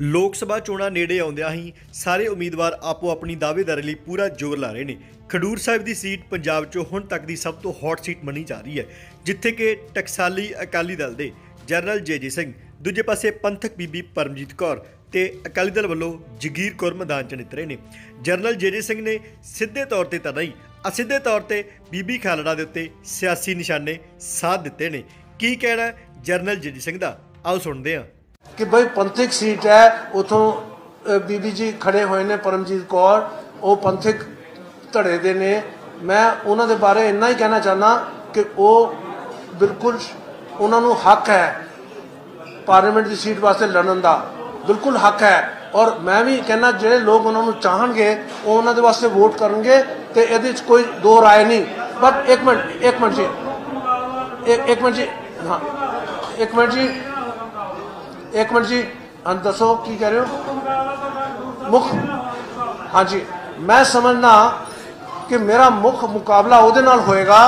ਲੋਕ ਸਭਾ ਚੋਣਾਂ ਨੇੜੇ ਆਉਂਦਿਆਂ ਹੀ ਸਾਰੇ ਉਮੀਦਵਾਰ ਆਪੋ ਆਪਣੀ ਦਾਅਵੇਦਾਰੀ ਲਈ ਪੂਰਾ ਜ਼ੋਰ ਲਾ ਰਹੇ ਨੇ। ਖਡੂਰ ਸਾਹਿਬ ਦੀ ਸੀਟ ਪੰਜਾਬ 'ਚੋਂ ਹੁਣ ਤੱਕ ਦੀ ਸਭ ਤੋਂ ਹੌਟ ਸੀਟ ਮੰਨੀ ਜਾ ਰਹੀ ਹੈ, ਜਿੱਥੇ ਕਿ ਟਕਸਾਲੀ ਅਕਾਲੀ ਦਲ ਦੇ ਜਨਰਲ ਜੇਜੀ ਸਿੰਘ, ਦੂਜੇ ਪਾਸੇ ਪੰਥਕ ਬੀਬੀ ਪਰਮਜੀਤ ਕੌਰ ਤੇ ਅਕਾਲੀ ਦਲ ਵੱਲੋਂ ਜਗੀਰ ਕੌਰ ਮੈਦਾਨ 'ਚ ਨਿਤਰੇ ਨੇ। ਜਨਰਲ ਜੇਜੀ ਸਿੰਘ ਨੇ ਸਿੱਧੇ ਤੌਰ ਤੇ ਤਾਂ ਨਹੀਂ, ਅਸਿੱਧੇ ਤੌਰ ਤੇ ਬੀਬੀ ਖਾਲੜਾ ਦੇ ਉੱਤੇ ਸਿਆਸੀ ਨਿਸ਼ਾਨੇ ਸਾਧ ਦਿੱਤੇ ਨੇ। ਕੀ ਕਹਿਣਾ ਜਨਰਲ ਜੇਜੀ ਸਿੰਘ ਦਾ? ਆਓ ਸੁਣਦੇ ਹਾਂ। ਕਿ ਬਈ ਪੰਥਕ ਸੀਟ ਹੈ, ਉਥੋਂ ਬੀਬੀ ਜੀ ਖੜੇ ਹੋਏ ਨੇ, ਪਰਮਜੀਤ ਕੌਰ, ਉਹ ਪੰਥਕ ਧੜੇ ਦੇ ਨੇ। ਮੈਂ ਉਹਨਾਂ ਦੇ ਬਾਰੇ ਇੰਨਾ ਹੀ ਕਹਿਣਾ ਚਾਹਨਾ ਕਿ ਉਹ ਬਿਲਕੁਲ ਉਹਨਾਂ ਨੂੰ ਹੱਕ ਹੈ ਪਾਰਲੀਮੈਂਟ ਦੀ ਸੀਟ ਵਾਸਤੇ ਲੜਨ ਦਾ। ਬਿਲਕੁਲ ਹੱਕ ਹੈ। ਔਰ ਮੈਂ ਵੀ ਕਹਿੰਦਾ ਜਿਹੜੇ ਲੋਕ ਉਹਨਾਂ ਨੂੰ ਚਾਹਣਗੇ, ਉਹ ਉਹਨਾਂ ਦੇ ਵਾਸਤੇ ਵੋਟ ਕਰਨਗੇ ਤੇ ਇਹਦੇ ਵਿੱਚ ਕੋਈ ਦੋ ਰਾਏ ਨਹੀਂ। ਬਟ ਇੱਕ ਮਿੰਟ ਇੱਕ ਮਿੰਟ ਜੀ। ਇੱਕ ਮਿੰਟ ਜੀ। ਹਾਂ। ਇੱਕ ਮਿੰਟ ਜੀ। ਇੱਕ ਮਿੰਟ ਜੀ ਹਾਂ ਦੱਸੋ ਕੀ ਕਹਿ ਰਹੇ ਹੋ? ਮੁੱਖ ਹਾਂਜੀ, ਮੈਂ ਸਮਝਦਾ ਕਿ ਮੇਰਾ ਮੁੱਖ ਮੁਕਾਬਲਾ ਉਹਦੇ ਨਾਲ ਹੋਏਗਾ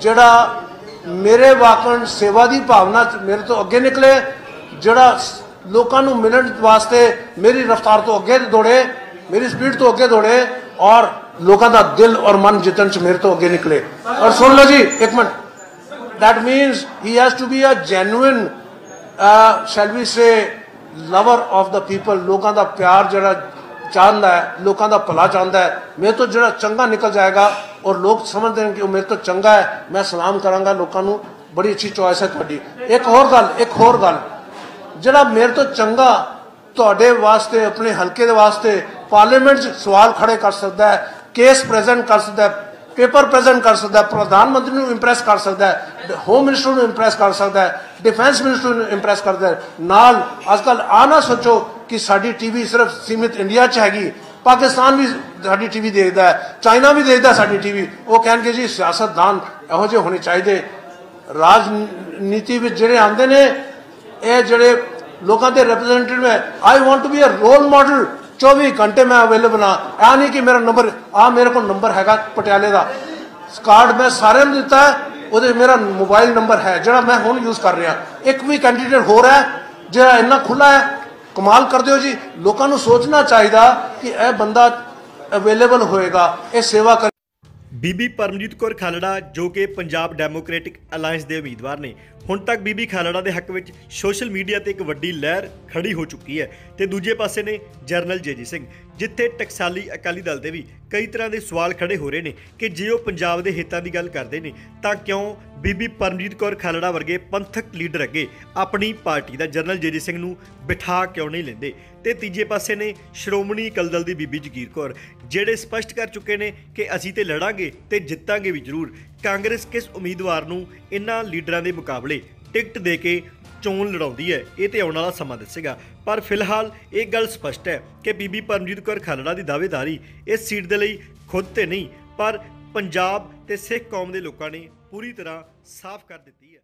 ਜਿਹੜਾ ਮੇਰੇ ਵਾਕਣ ਸੇਵਾ ਦੀ ਭਾਵਨਾ ਮੇਰੇ ਤੋਂ ਅੱਗੇ ਨਿਕਲੇ, ਜਿਹੜਾ ਲੋਕਾਂ ਨੂੰ ਮਿਲਣ ਵਾਸਤੇ ਮੇਰੀ ਰਫ਼ਤਾਰ ਤੋਂ ਅੱਗੇ ਦੌੜੇ, ਮੇਰੀ ਸਪੀਡ ਤੋਂ ਅੱਗੇ ਦੌੜੇ ਔਰ ਲੋਕਾਂ ਦਾ ਦਿਲ ਔਰ ਮਨ ਜਿੱਤਣ ਚ ਮੇਰੇ ਤੋਂ ਅੱਗੇ ਨਿਕਲੇ। ਔਰ ਸੁਣ ਲਓ ਜੀ, ਇੱਕ minute. That means he has to be a genuine shall we say lover of the people ਲੋਕਾਂ ਦਾ ਪਿਆਰ ਜਿਹੜਾ ਚਾਹੁੰਦਾ ਹੈ, ਲੋਕਾਂ ਦਾ ਭਲਾ ਚਾਹੁੰਦਾ ਹੈ, ਮੇਰੇ ਤੋਂ ਜਿਹੜਾ ਚੰਗਾ ਨਿਕਲ ਜਾਏਗਾ ਔਰ ਲੋਕ ਸਮਝਦੇ ਨੇ ਕਿ ਉਹ ਮੇਰੇ ਤੋਂ ਚੰਗਾ ਹੈ, ਮੈਂ ਸਲਾਮ ਕਰਾਂਗਾ ਲੋਕਾਂ ਨੂੰ, ਬੜੀ ਅੱਛੀ ਚੋਇਸ ਹੈ ਤੁਹਾਡੀ। ਇੱਕ ਹੋਰ ਗੱਲ, ਇੱਕ ਹੋਰ ਗੱਲ, ਜਿਹੜਾ ਮੇਰੇ ਤੋਂ ਚੰਗਾ ਤੁਹਾਡੇ ਵਾਸਤੇ, ਆਪਣੇ ਹਲਕੇ ਦੇ ਵਾਸਤੇ ਪਾਰਲੀਮੈਂਟ 'ਚ ਸਵਾਲ ਖੜੇ ਕਰ ਸਕਦਾ ਹੈ ਕੇਸ ਪ੍ਰੈਜ਼ੈਂਟ ਕਰ ਸਕਦਾ ਹੈ ਪੇਪਰ ਪ੍ਰੈਜ਼ੈਂਟ ਕਰ ਸਕਦਾ ਹੈ ਪ੍ਰਧਾਨ ਮੰਤਰੀ ਨੂੰ ਇੰਪ੍ਰੈਸ ਕਰ ਸਕਦਾ ਹੈ ਹੋਮ ਮਿਨਿਸਟਰ ਨੂੰ ਇੰਪ੍ਰੈਸ ਕਰ ਸਕਦਾ ਹੈ ਡਿਫੈਂਸ ਮਿਨਿਸਟਰ ਨੂੰ ਇੰਪ੍ਰੈਸ ਕਰਦਾ ਹੈ ਨਾਲ ਅੱਜਕੱਲ ਆ ਨਾ ਸੋਚੋ ਕਿ ਸਾਡੀ ਟੀਵੀ ਸਿਰਫ ਸੀਮਿਤ ਇੰਡੀਆ 'ਚ ਹੈਗੀ ਪਾਕਿਸਤਾਨ ਵੀ ਸਾਡੀ ਟੀਵੀ ਦੇਖਦਾ ਹੈ ਚਾਈਨਾ ਵੀ ਦੇਖਦਾ ਸਾਡੀ ਟੀਵੀ ਉਹ ਕਹਿਣਗੇ ਜੀ ਸਿਆਸਤਦਾਨ ਇਹੋ ਜਿਹੇ ਹੋਣੇ ਚਾਹੀਦੇ ਰਾਜਨੀਤੀ ਵਿੱਚ ਜਿਹੜੇ ਆਉਂਦੇ ਨੇ ਇਹ ਜਿਹੜੇ ਲੋਕਾਂ ਦੇ ਰਿਪਰੈਜ਼ੈਂਟੇਟਿਵ ਹੈ I want to be a role model 24 ਘੰਟੇ ਮੈਂ ਅਵੇਲੇਬਲ ਹਾਂ ਆ ਨਹੀਂ ਕਿ ਮੇਰਾ ਨੰਬਰ ਆ ਮੇਰੇ ਕੋਲ ਨੰਬਰ ਹੈਗਾ ਪਟਿਆਲੇ ਦਾ ਕਾਰਡ ਮੈਂ ਸਾਰਿਆਂ ਨੂੰ ਦਿੱਤਾ ਹੈ ਉਹਦੇ ਮੇਰਾ ਮੋਬਾਈਲ ਨੰਬਰ ਹੈ ਜਿਹੜਾ ਮੈਂ ਹੁਣ ਯੂਜ਼ ਕਰ ਰਿਹਾ ਇੱਕ ਵੀ ਕੈਂਡੀਡੇਟ ਹੋ ਰਿਹਾ ਹੈ ਜਿਹੜਾ ਇੰਨਾ ਖੁੱਲਾ ਹੈ ਕਮਾਲ ਕਰਦੇ ਹੋ ਜੀ ਲੋਕਾਂ ਨੂੰ ਸੋਚਣਾ ਚਾਹੀਦਾ ਕਿ ਇਹ ਬੰਦਾ ਅਵੇਲੇਬਲ ਹੋਏਗਾ ਇਹ ਸੇਵਾ ਕਰ ਬੀਬੀ ਪਰਮਜੀਤ ਕੌਰ ਖਾਲੜਾ ਜੋ ਕਿ ਪੰਜਾਬ ਡੈਮੋਕ੍ਰੈਟਿਕ ਅਲਾਈਅੰਸ ਦੇ ਉਮੀਦਵਾਰ ਨੇ ਹੁਣ ਤੱਕ ਬੀਬੀ ਖਾਲੜਾ ਦੇ ਹੱਕ ਵਿੱਚ ਸੋਸ਼ਲ ਮੀਡੀਆ ਤੇ ਇੱਕ ਵੱਡੀ ਲਹਿਰ ਖੜੀ ਹੋ ਚੁੱਕੀ ਹੈ ਤੇ ਦੂਜੇ ਪਾਸੇ ਨੇ ਜਰਨਲ ਜੇਜੀ ਸਿੰਘ, ਜਿੱਥੇ ਟਕਸਾਲੀ ਅਕਾਲੀ ਦਲ ਦੇ ਵੀ ਕਈ ਤਰ੍ਹਾਂ ਦੇ ਸਵਾਲ ਖੜੇ ਹੋ ਰਹੇ ਨੇ ਕਿ ਜੇ ਉਹ ਪੰਜਾਬ ਦੇ ਹਿੱਤਾਂ ਦੀ ਗੱਲ ਕਰਦੇ ਨੇ, ਤਾਂ ਕਿਉਂ ਬੀਬੀ ਪਰਮਜੀਤ ਕੌਰ ਖਾਲੜਾ ਵਰਗੇ ਪੰਥਕ ਲੀਡਰ ਅੱਗੇ ਆਪਣੀ ਪਾਰਟੀ ਦਾ ਜਰਨਲ ਜੇਜੀ ਸਿੰਘ ਨੂੰ ਬਿਠਾ ਕਿਉਂ ਨਹੀਂ ਲੈਂਦੇ? ਤੇ ਤੀਜੇ ਪਾਸੇ ਨੇ ਸ਼੍ਰੋਮਣੀ ਅਕਾਲੀ ਦਲ ਦੀ ਬੀਬੀ ਜਗੀਰ ਕੌਰ, ਜਿਹੜੇ ਸਪਸ਼ਟ ਕਰ ਚੁੱਕੇ ਨੇ ਕਿ ਅਸੀਂ ਤੇ ਲੜਾਂਗੇ ਤੇ ਜਿੱਤਾਂਗੇ ਵੀ ਜ਼ਰੂਰ ਕਾਂਗਰਸ ਕਿਸ ਉਮੀਦਵਾਰ ਨੂੰ ਇਹਨਾਂ ਲੀਡਰਾਂ ਦੇ ਮੁਕਾਬਲੇ ਟਿਕਟ ਦੇ ਕੇ ਚੋਣ ਲੜਾਉਂਦੀ ਹੈ? ਇਹ ਤੇ ਆਉਣ ਵਾਲਾ ਸਮਾਂ ਦੱਸੇਗਾ। ਪਰ ਫਿਲਹਾਲ ਇਹ ਗੱਲ ਸਪਸ਼ਟ ਹੈ ਕਿ ਬੀਬੀ ਪਰਮਜੀਤ ਕੌਰ ਖਾਲੜਾ ਦੀ ਦਾਅਵੇਦਾਰੀ ਇਸ ਸੀਟ ਦੇ ਲਈ ਖੁਦ ਤੇ ਨਹੀਂ, ਪਰ ਪੰਜਾਬ ਤੇ ਸਿੱਖ ਕੌਮ ਦੇ ਲੋਕਾਂ ਨੇ ਪੂਰੀ ਤਰ੍ਹਾਂ ਸਾਫ਼ ਕਰ ਦਿੱਤੀ ਹੈ।